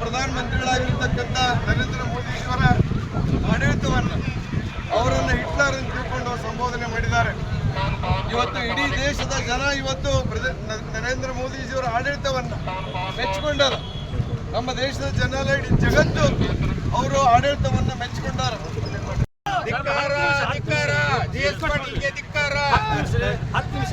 ಪ್ರಧಾನಮಂತ್ರಿಗಳಾಗಿರ್ತಕ್ಕಂಥ ನರೇಂದ್ರ ಮೋದಿಯವರ ಆಡಳಿತವನ್ನು ಅವರನ್ನು ಹಿಟ್ಲರ್ ಅಂತ ತಿಳ್ಕೊಂಡು ಸಂಬೋಧನೆ ಮಾಡಿದ್ದಾರೆ ಇವತ್ತು ಇಡೀ ದೇಶದ ಜನ ಇವತ್ತು ನರೇಂದ್ರ ಮೋದಿಜಿಯವರ ಆಡಳಿತವನ್ನು ಮೆಚ್ಚಿಕೊಂಡರು ನಮ್ಮ ದೇಶದ ಜನ ಇಡೀ ಜಗತ್ತು ಅವರು ಆಡಳಿತವನ್ನು ಮೆಚ್ಚಿಕೊಂಡರು ಧಿಕ್ಕಾರ ಧಿಕ್ಕಾರ ಜಿ ಎಸ್ ಪಾಟೀಲ್ಗೆ ಧಿಕ್ಕಾರ ಹತ್ತು ನಿಮಿಷ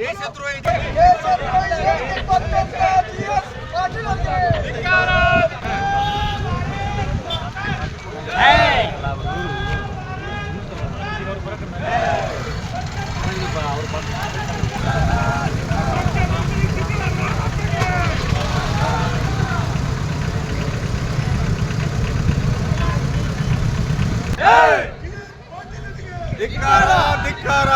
ದೇಶದ್ರೋಹಿ ಧಿಕ್ಕಾರ ಧಿಕ್ಕಾರ.